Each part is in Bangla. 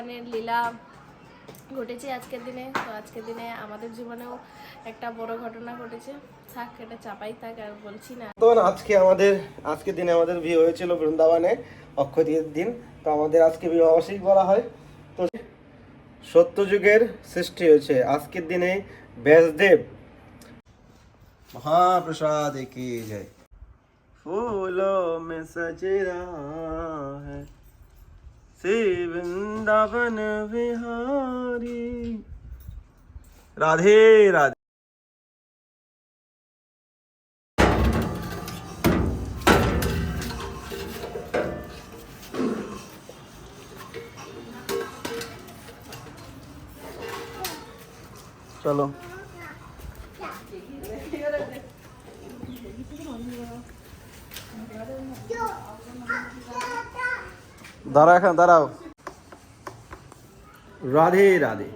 বৃন্দাবনের লীলা ঘটেছে আজকের দিনে। তো আজকের দিনে আমাদের জীবনেও একটা বড় ঘটনা ঘটেছে। থাক এটা চাপাই থাক আর বলছি না। তো আজকে আমাদের আজকের দিনে আমাদের বিয়ে হয়েছিল বৃন্দাবনে অক্ষয় দিন। তো আমাদের আজকে বিবাহবার্ষিক বলা হয়। তো সত্যযুগের সৃষ্টি হয়েছে। আজকের দিনে ব্যাসদেব মহাপ্রসাদ কি জয়? ফুলো মে সজে রহা से वृंदावन विहारी। राधे राधे। चलो। দাঁড়া এখন, দাঁড়াও। রাধে রাধে।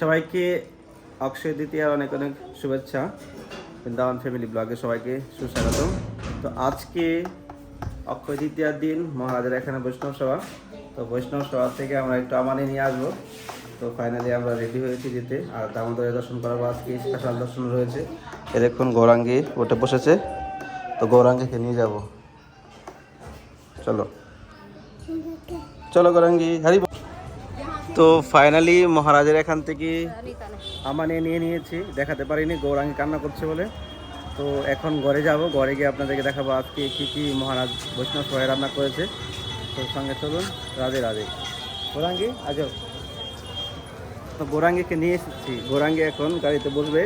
সবাইকে অক্ষয় দ্বিতীয়ার অনেক অনেক শুভেচ্ছা। বৃন্দাবন ফ্যামিলি ব্লগে সবাইকে সুস্বাগত তো আজকে অক্ষয় দ্বিতীয়ার দিন, মহারাজের এখানে বৈষ্ণব সভা। তো বৈষ্ণব সভা থেকে আমরা একটু আমানে নিয়ে আসব। তো ফাইনালি আমরা রেডি হয়েছি যেতে। আর দামোদরে দর্শন করাবো আজকে, স্পেশাল দর্শন রয়েছে। এ দেখুন গৌরাঙ্গি ওটা বসেছে। তো গৌরাঙ্গিকে নিয়ে যাব। চলো। চলো গৌরাঙ্গি হারি তো ফাইনালি মহারাজের এখান থেকে আমানে নিয়ে নিয়েছি, দেখাতে পারিনি, গৌরাঙ্গি কান্না করছে বলে। তো এখন ঘরে যাব, ঘরে গিয়ে আপনাদেরকে দেখাবো আজকে কি কি মহারাজ বৈষ্ণব সবাই রান্না করেছে। তো সঙ্গে চলুন, রাধে রাধে। গৌরাঙ্গি, আজ। তো গৌরাঙ্গিকে নিয়ে এসেছি, গৌরাঙ্গি এখন গাড়িতে বসবে।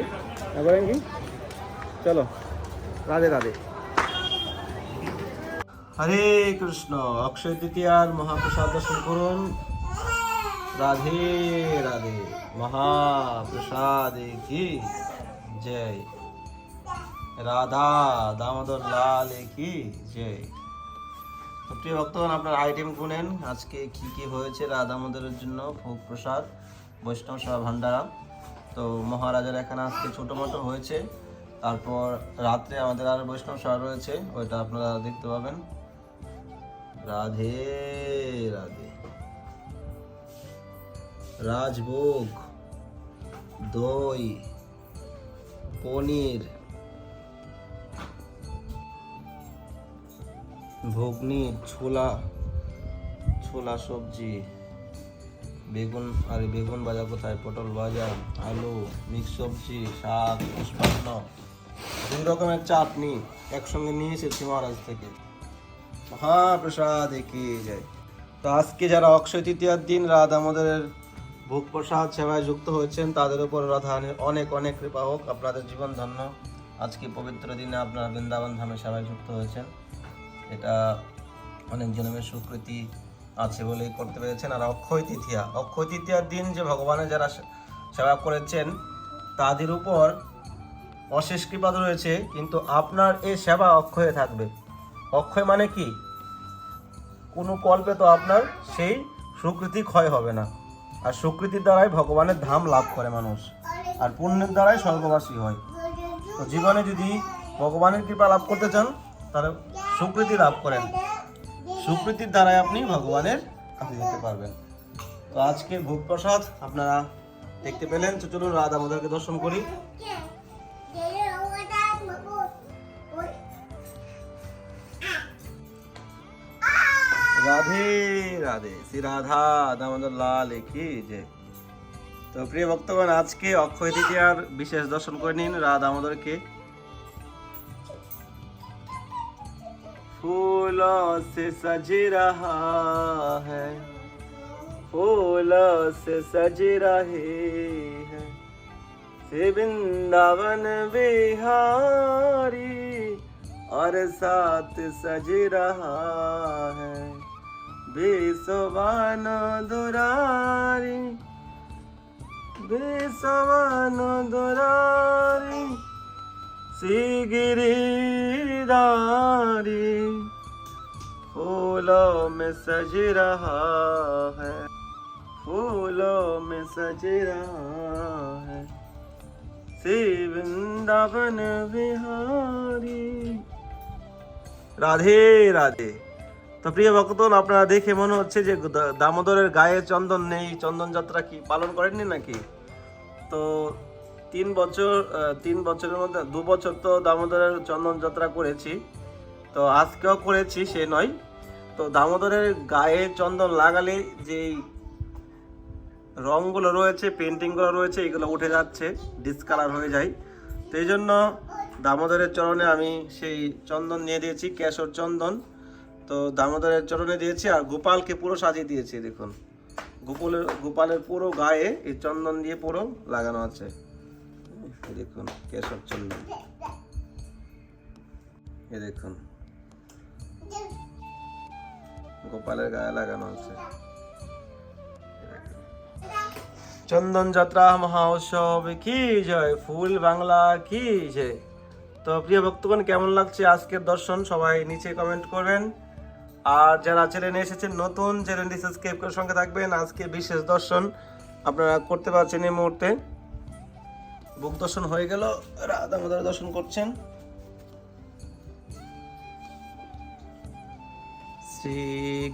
না গৌরাঙ্গি? চলো, রাধে রাধে। হরে কৃষ্ণ। অক্ষয় তৃতীয়ার মহাপ্রসাদ দর্শন করুন। রাধে রাধে। মহাপ্রসাদ কি? জয়। রাধা দামোদর লাল কি? জয়। প্রিয় ভক্তগণ, আপনার আইটেম গুনেন। আজকে কি কি হয়েছে? রাধা দামোদরের জন্য ভোগ প্রসাদ, বৈষ্ণব সভা ভান্ডারা তো মহারাজার এখানে আজকে ছোটো মোটো হয়েছে। তারপর রাত্রে আমাদের আর বৈষ্ণব সভা রয়েছে। ওইটা আপনারা দেখতে পাবেন। রাধে রাধে। রাজভোগ, দই, পনির, ঘুগনি, ছোলা ছোলা সবজি, বেগুন, আরে বেগুন ভাজা কোথায়? পটল ভাজা, আলু, মিক্স সবজি, শাক, পুষ্পান্ন। দুই রকমের চাটনি একসঙ্গে নিয়ে এসেছি মহারাজ থেকে। মহাপ্রসাদ কি যায় তো আজকে যারা অক্ষয় তৃতীয়ার দিন রাধা আমাদের ভোগ প্রসাদ সেবায় যুক্ত হয়েছেন, তাদের উপর রাধা অনেক অনেক কৃপা হোক। আপনাদের জীবন ধন্য। আজকে পবিত্র দিনে আপনারা বৃন্দাবন ধামে সেবায় যুক্ত হয়েছেন। এটা অনেক জন্মের স্বীকৃতি আছে বলেই করতে পেরেছেন। আর অক্ষয় তৃতীয়া, অক্ষয় তৃতীয়ার দিন যে ভগবানের যারা সেবা করেছেন, তাদের উপর অশেষ কৃপা রয়েছে, কিন্তু আপনার এই সেবা অক্ষয়ে থাকবে। অক্ষয় মানে কি? কোনো কল্পে তো আপনার সেই সুকৃতি ক্ষয় হবে না। আর সুকৃতির দ্বারাই ভগবানের ধাম লাভ করে মানুষ। আর পুণ্যের দ্বারাই স্বর্গবাসী হয়। তো জীবনে যদি ভগবানের কৃপা লাভ করতে চান, তাহলে সুকৃতি লাভ করেন। সুকৃতির দ্বারাই আপনি ভগবানের কাছে যেতে পারবেন। তো আজকে ভোগ প্রসাদ আপনারা দেখতে পেলেন। চলুন রাধা আমাদেরকে দর্শন করি। রাধে রাধে শ্রী রাধা দামোদর লাল কি যে তো প্রিয় ভক্তগণ আজকে অক্ষয় তৃতীয়ার বিশেষ দর্শন করে নিন রাধা দামোদরকে फूलों से सज रहा है फूलों से सज रहे हैं से वृंदावन बिहारी और साथ सज रहा है બેસવાનો દોરારી બેસવાનો દોરારી સિગરી દારી ફૂલો મેં સજ રહા હૈ फूलों में सज रहा है श्री वृंदावन बिहारी राधे राधे তো প্রিয় ভক্তগণ, আপনারা দেখে মনে হচ্ছে যে দামোদরের গায়ে চন্দন নেই। চন্দন যাত্রা কি পালন করেননি নাকি? তো তিন বছর তিন বছরের মধ্যে, দু বছর তো দামোদরের চন্দন যাত্রা করেছি। তো আজকেও করেছি, সে নয়। তো দামোদরের গায়ে চন্দন লাগালে যেই রঙগুলো রয়েছে পেন্টিংগুলো রয়েছে, এগুলো উঠে যাচ্ছে ডিসকালার হয়ে যায়। তো এই জন্য দামোদরের চরণে আমি সেই চন্দন নিয়ে দিয়েছি, কেশর চন্দন। তো দামোদরের চরণে দিয়েছি আর গোপালকে পুরো সাজিয়ে দিয়েছি, দেখুন। গোপালের গোপালের পুরো গায়ে এই চন্দন দিয়ে পুরো লাগানো আছে। দেখুন, কেশব চন্দন। এ দেখুন। গোপালের গায়ে লাগানো আছে। চন্দন যাত্রা, মহা উৎসব, কি জয়! ফুল বাংলা, কি জয় তো প্রিয় ভক্তগণ, কেমন লাগছে আজকের দর্শন? সবাই নিচে কমেন্ট করবেন। আর যারা চ্যানেলে এসেছেন নতুন চ্যানেলটি সাবস্ক্রাইব করে সঙ্গে থাকবেন, আজকে বিশেষ দর্শন আপনারা করতে পারছেন এই মুহূর্তে। বুক দর্শন হয়ে গেল, রাধা মাদার দর্শন করছেন। শ্রী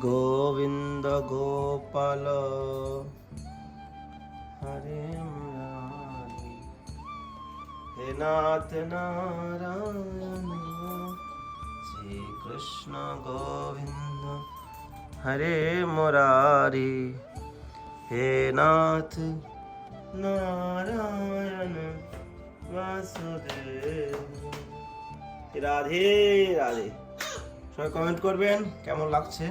গোবিন্দ গোপাল, হরে হে নাথ নারায়ণ কৃষ্ণ গোবিন্দ, হরে মুরারি। হে নাথ নারায়ণ বাসুদেব। রাধে রাধে। সবাই কমেন্ট করবেন, কেমন লাগছে?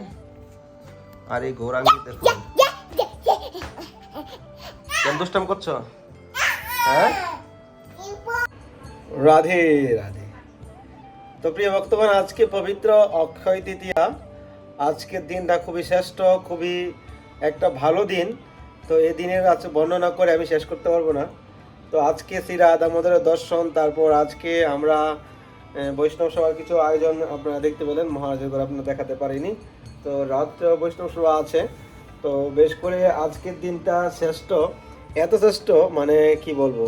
আর এই গৌরাঙ্গি, দেখুন। কেন দুষ্টাম করছ? হ্যাঁ? রাধে রাধে। তো প্রিয় ভক্তগণ, আজকে পবিত্র অক্ষয় তৃতীয়া। আজকের দিনটা খুবই শ্রেষ্ঠ, খুবই একটা ভালো দিন। তো এই দিনের আছে বর্ণনা করে আমি শেষ করতে পারব না। তো আজকে শ্রী রাধা দামোদরের দর্শন, তারপর আজকে আমরা বৈষ্ণব সভার কিছু আয়োজন আপনারা দেখতে পেলেন। মহারাজের করে আপনারা দেখাতে পারিনি। তো রাত্রে বৈষ্ণব সভা আছে। তো বেশ করে আজকের দিনটা শ্রেষ্ঠ। এত শ্রেষ্ঠ মানে কি বলব?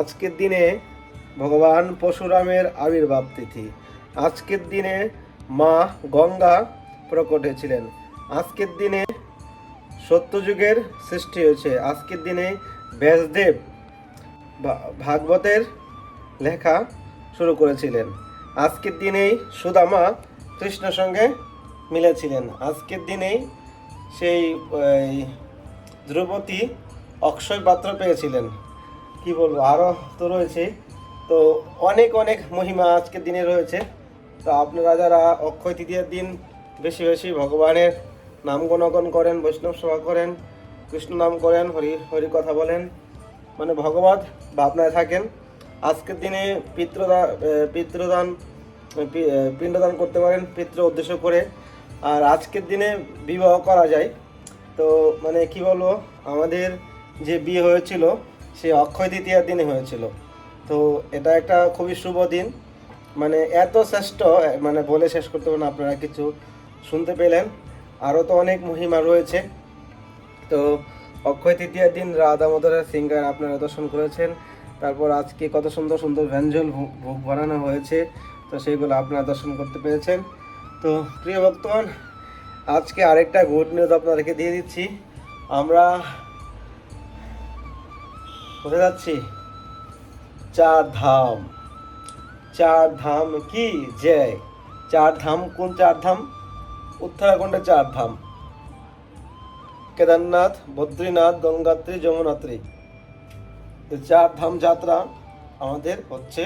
আজকের দিনে ভগবান পরশুরামের আবির্ভাব তিথি। আজকের দিনে মা গঙ্গা প্রকট হয়েছিলেন। আজকের দিনে সত্যযুগের সৃষ্টি হয়েছে। আজকের দিনে ব্যাসদেব ভাগবতের লেখা শুরু করেছিলেন। আজকের দিনেই সুদামা কৃষ্ণের সঙ্গে মিলেছিলেন। আজকের দিনেই সেই দ্রৌপদী অক্ষয় পাত্র পেয়েছিলেন। কি বলব? আরও তো রয়েছে। তো অনেক অনেক মহিমা আজকের দিনে রয়েছে। তো আপনারা যারা অক্ষয় তৃতীয়ার দিন বেশি বেশি ভগবানের নাম গণগণ করেন, বৈষ্ণব সেবা করেন, কৃষ্ণ নাম করেন, হরি হরি কথা বলেন মানে ভগবত ভাবনায় থাকেন। আজকের দিনে পিতৃদা পিতৃদান পিণ্ডদান করতে পারেন পিতৃ উদ্দেশ্য করে। আর আজকের দিনে বিবাহ করা যায়। তো মানে কি বলব, আমাদের যে বিয়ে হয়েছিল, সে অক্ষয় তৃতীয়ার দিনে হয়েছিল। তো এটা একটা খুবই শুভ দিন। মানে এত শ্রেষ্ঠ মানে বলে শেষ করতে পারেন আপনারা কিছু শুনতে পেলেন। আরও তো অনেক মহিমা রয়েছে। তো অক্ষয় তৃতীয়ার দিন রাধা মদরের সিঙ্গার আপনারা দর্শন করেছেন। তারপর আজকে কত সুন্দর সুন্দর ব্যঞ্জন ভোগ- ভোগ বানানো হয়েছে। তো সেইগুলো আপনারা দর্শন করতে পেরেছেন। তো প্রিয় ভক্তগণ, আজকে আরেকটা গুড নিউজ আপনাদেরকে দিয়ে দিচ্ছি। আমরা কোথায় যাচ্ছি? চার ধাম চার ধাম কি? জয়। চার ধাম কোন চার ধাম উত্তরাখণ্ডের চার ধাম কেদারনাথ, বদ্রীনাথ, গঙ্গাত্রী, যমুনাত্রী। এই চার ধাম যাত্রা আমাদের হচ্ছে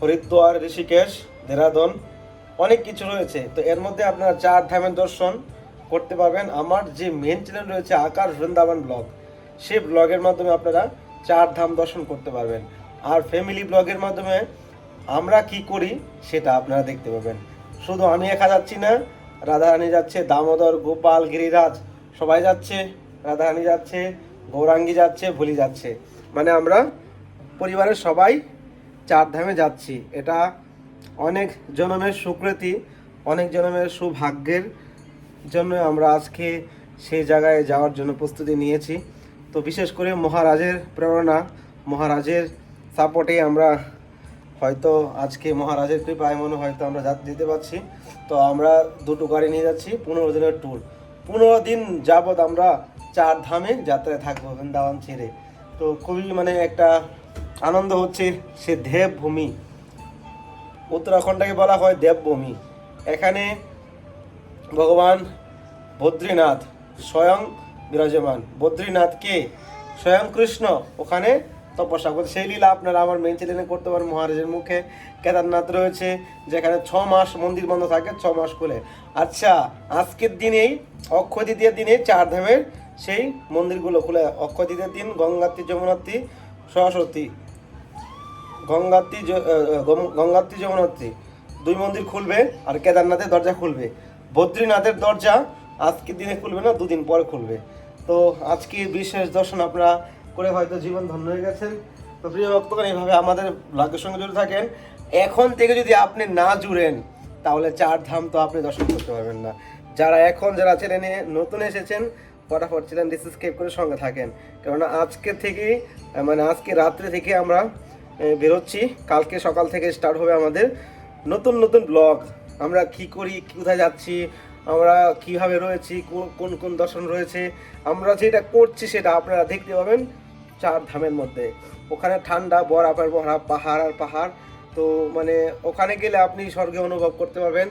হরিদ্বার, ঋষিকেশ, দেরাদন, অনেক কিছু রয়েছে। তো এর মধ্যে আপনারা চার ধামের দর্শন করতে পারবেন। আমার যে মেন চ্যানেল রয়েছে আকার বৃন্দাবন ব্লগ সেই ব্লগের মাধ্যমে আপনারা চার ধাম দর্শন করতে পারবেন। আর ফ্যামিলি ব্লগের মাধ্যমে আমরা কি করি সেটা আপনারা দেখতে পাবেন। শুধু আমি একা যাচ্ছি না, রাধারানী যাচ্ছে, দামোদর, গোপাল, গিরিরাজ, সবাই যাচ্ছে, রাধারানী যাচ্ছে, গৌরাঙ্গী যাচ্ছে, ভুলি যাচ্ছে। মানে আমরা পরিবারের সবাই চার ধামে যাচ্ছি। এটা অনেক জনমের সুকৃতি, অনেক জনমের সুভাগ্যের জন্য আমরা আজকে সেই জায়গায় যাওয়ার জন্য প্রস্তুতি নিয়েছি। তো বিশেষ করে মহারাজের প্রেরণা, মহারাজের সাপোর্টে আমরা হয়তো আজকে মহারাজের কৃপায় মনে হয়তো আমরা যেতে পারছি। তো আমরা দুটো গাড়ি নিয়ে যাচ্ছি, পনেরো দিনের ট্যুর পনেরো দিন যাবৎ আমরা চার ধামে যাত্রায় থাকব বৃন্দাবন ছেড়ে। তো খুবই মানে একটা আনন্দ হচ্ছে সে দেবভূমি। উত্তরাখণ্ডকে বলা হয় দেবভূমি। এখানে ভগবান বদ্রীনাথ স্বয়ং বিরাজমান। বদ্রীনাথকে স্বয়ং কৃষ্ণ ওখানে তপস্যা করতে। সেই লীলা আপনারা আমার মেন চ্যানেলে করতে পারেন মহারাজের মুখে। কেদারনাথ রয়েছে, যেখানে ছ মাস মন্দির বন্ধ থাকে, ছ মাস খুলে। আচ্ছা আজকের দিনেই অক্ষয় তৃতীয়ার দিনে চার ধামের সেই মন্দিরগুলো খুলে। অক্ষয় তৃতীয়ার দিন গঙ্গাত্রী যমুনাত্রী সরস্বতী। গঙ্গাত্রী গঙ্গাত্রী যমুনাত্রী। দুই মন্দির খুলবে আর কেদারনাথের দরজা খুলবে। বদ্রীনাথের দরজা আজকের দিনে খুলবে না, দুদিন পরে খুলবে। তো আজকে বিশেষ দর্শন আপনারা করে হয়তো জীবন ধন্য হয়ে গেছেন। তো প্রিয় ভক্তগণ এইভাবে আমাদের ব্লগের সঙ্গে জুড়ে থাকেন। এখন থেকে যদি আপনি না জুড়েন তাহলে চার ধাম তো আপনি দর্শন করতে পারবেন না। যারা এখন যারা চ্যানেলে নতুন এসেছেন ফটাফট চ্যানেলটি সাবস্ক্রাইব করে সঙ্গে থাকেন। কেননা আজকে আহ, মানে আজকে রাত্রে থেকে আমরা বেরোচ্ছি। কালকে সকাল থেকে স্টার্ট হবে আমাদের নতুন নতুন ব্লগ আমরা কি করি কোথায় যাচ্ছি আমরা কীভাবে রয়েছি কোন কোন দর্শন রয়েছে আমরা যেটা করছি সেটা আপনারা দেখতে পাবেন। চার ধামের মধ্যে। ওখানে ঠান্ডা বরফের বরফ পাহাড় আর পাহাড়। তো মানে ওখানে গেলে আপনি স্বর্গে অনুভব করতে পারবেন।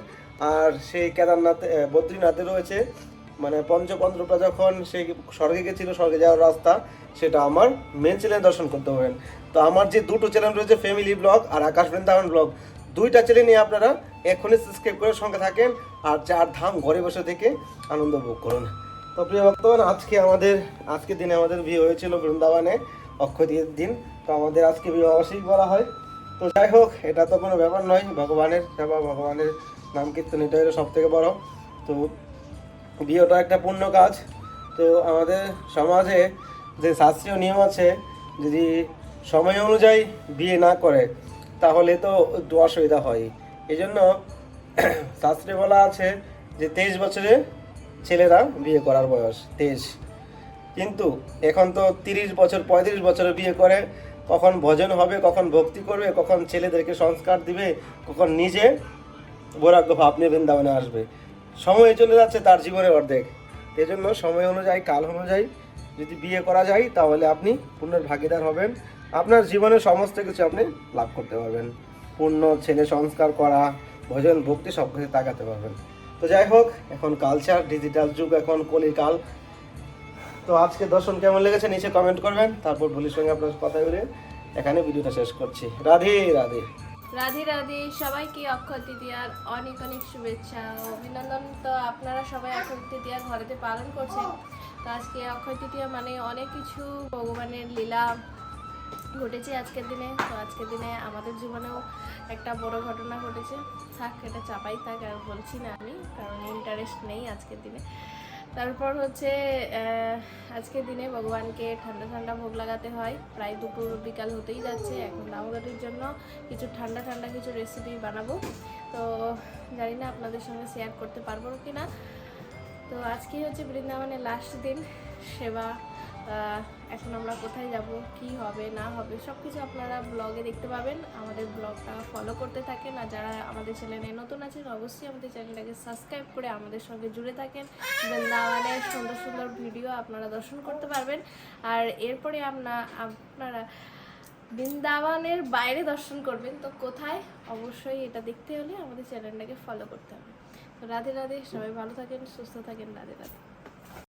আর সেই কেদারনাথ বদ্রীনাথে রয়েছে। মানে পঞ্চপন্দ্রপা যখন সেই স্বর্গে গেছিল, স্বর্গে যাওয়ার রাস্তা, সেটা আমার মেন চ্যানেল দর্শন করতে পারবেন। তো আমার যে দুটো চ্যানেল রয়েছে ফ্যামিলি ব্লগ আর আকাশ বৃন্দাবন ব্লগ দুইটা চ্যানেল নিয়ে আপনারা এখনই সাবস্ক্রাইব করে সঙ্গে থাকেন। আর চার ধাম ঘরে বসে থেকে আনন্দ ভোগ করুন। তো প্রিয় ভক্তগণ, আজকে আমাদের, আজকের দিনে আমাদের বিয়ে হয়েছিল বৃন্দাবনে অক্ষয় তৃতীয়ার দিন। তো আমাদের আজকে বিবাহবার্ষিকী বলা হয়। তো যাই হোক, এটা তো কোনো ব্যাপার নয়। ভগবানের সেবা, ভগবানের নাম কীর্তন, এটাই সব থেকে বড়। তো বিয়েটা একটা পূর্ণ কাজ। তো আমাদের সমাজে যে শাস্ত্রীয় নিয়ম আছে, যদি সময় অনুযায়ী বিয়ে না করে, তাহলে তো একটু অসুবিধা হয়। এই জন্য শাস্ত্রে বলা আছে যে তেইশ বছরে ছেলেরা বিয়ে করার বয়স, তেইশ। কিন্তু এখন তো তিরিশ বছর, পঁয়ত্রিশ বছরে বিয়ে করে, কখন ভজন হবে, কখন ভক্তি করবে, কখন ছেলেদেরকে সংস্কার দিবে, কখন নিজে বৈরাগ্য ভাব নিয়ে বৃন্দাবনে আসবে। সময় চলে যাচ্ছে তার জীবনের অর্ধেক। এই জন্য সময় অনুযায়ী, কাল অনুযায়ী যদি বিয়ে করা যায়, তাহলে আপনি পূর্ণের ভাগিদার হবেন। আপনার জীবনের সমস্ত কিছু আপনি লাভ করতে পারবেন। পূর্ণ ছেলে সংস্কার করা, ভজন, ভক্তি সব কিছু তাকাতে পারবেন। তো যাই হোক, এখন কালচার ডিজিটাল যুগ, এখন কলির কাল। তো আজকে দর্শন কেমন লেগেছে নিচে কমেন্ট করবেন, তারপর ভুলির সঙ্গে আপনার কথা বলে এখানে ভিডিওটা শেষ করছি। রাধে রাধে। রাধে রাধে। সবাইকে অক্ষয় তৃতীয়ার অনেক অনেক শুভেচ্ছা অভিনন্দন। তো আপনারা সবাই অক্ষয় তৃতীয়া ঘরেতে পালন করছেন। তো আজকে অক্ষয় তৃতীয়া মানে অনেক কিছু, ভগবানের লীলা ঘটেছে আজকের দিনে। তো আজকের দিনে আমাদের জীবনেও একটা বড় ঘটনা ঘটেছে। থাক, এটা চাপাই থাক, আর বলছি না আমি, কারণ ইন্টারেস্ট নেই আজকের দিনে। তারপর হচ্ছে আজকের দিনে ভগবানকে ঠান্ডা ঠান্ডা ভোগ লাগাতে হয়। প্রায় দুপুর বিকাল হতেই যাচ্ছে। এখন দামোদরের জন্য কিছু ঠান্ডা ঠান্ডা কিছু রেসিপি বানাবো। তো জানি না আপনাদের সঙ্গে শেয়ার করতে পারব কি না তো আজকে হচ্ছে বৃন্দাবনের লাস্ট দিন। সেবা এখন আমরা কোথায় যাব, কি হবে, না হবে সব কিছু আপনারা ব্লগে দেখতে পাবেন। আমাদের ব্লগটা ফলো করতে থাকেন আর যারা আমাদের চ্যানেলে নতুন আছেন, অবশ্যই আমাদের চ্যানেলটাকে সাবস্ক্রাইব করে আমাদের সঙ্গে জুড়ে থাকেন। বৃন্দাবনের সুন্দর সুন্দর ভিডিও আপনারা দর্শন করতে পারবেন। আর এরপরে আপনা, আপনারা বৃন্দাবনের বাইরে দর্শন করবেন। তো কোথায়? অবশ্যই এটা দেখতে হলে আমাদের চ্যানেলটাকে ফলো করতে হবে। তো রাধে রাধে, সবাই ভালো থাকেন, সুস্থ থাকেন, রাধে রাধে।